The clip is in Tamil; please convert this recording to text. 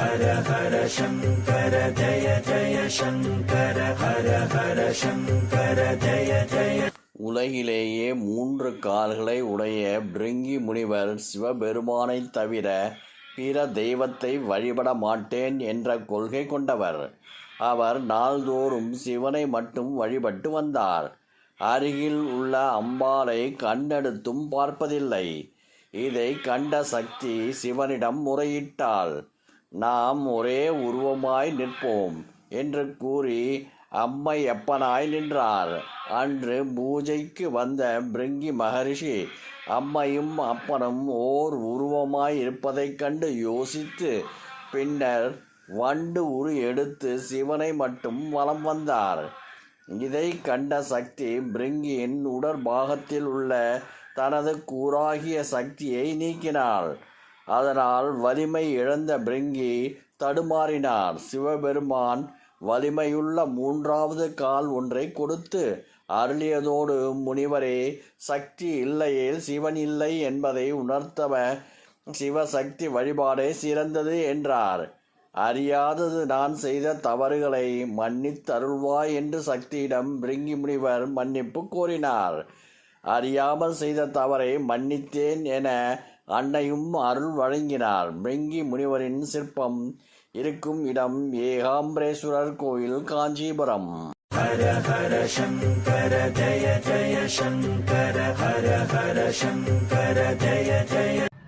ஹர ஹர சங்கர ஜய ஜய சங்கர ஹர ஹர சங்கர ஜய ஜய உலகிலேயே மூன்று கால்களை உடைய பிருங்கி முனிவர் சிவபெருமானைத் தவிர பிற தெய்வத்தை வழிபட மாட்டேன் என்ற கொள்கை கொண்டவர். அவர் நாள்தோறும் சிவனை மட்டும் வழிபட்டு வந்தார். அருகில் உள்ள அம்பாளை கண்ணெடுத்தும் பார்ப்பதில்லை. இதை கண்ட சக்தி சிவனிடம் முறையிட்டாள். நாம் ஒரே உருவமாய் நிற்போம் என்று கூறி அம்மை எப்பனாய் நின்றார். அன்று பூஜைக்கு வந்த பிருங்கி மகரிஷி அம்மையும் அப்பனும் ஓர் உருவமாய் இருப்பதைக் கண்டு யோசித்து பின்னர் வண்டு உரு எடுத்து சிவனை மட்டும் வலம் வந்தார். இதை கண்ட சக்தி பிருங்கியின் உடற்பாகத்தில் உள்ள தனது கூறாகிய சக்தியை நீக்கினாள். அதனால் வலிமை இழந்த பிருங்கி தடுமாறினார். சிவபெருமான் வலிமையுள்ள மூன்றாவது கால் ஒன்றை கொடுத்து அருளியதோடு முனிவரே சக்தி இல்லையேல் சிவன் இல்லை என்பதை உணர்த்தவ சிவசக்தி வழிபாடே சிறந்தது என்றார். அறியாதது நான் செய்த தவறுகளை மன்னித்தருள்வாய் என்று சக்தியிடம் பிருங்கி முனிவர் மன்னிப்பு கோரினார். அறியாமல் செய்த தவறை மன்னித்தேன் என அன்னையும் அருள் வழங்கினார். வெங்கி முனிவரின் சிற்பம் இருக்கும் இடம் ஏகாம்பரேஸ்வரர் கோயில் காஞ்சிபுரம். ஹர ஹர சங்கர ஜய ஜய சங்கர ஹர ஹர சங்கர ஜய ஜய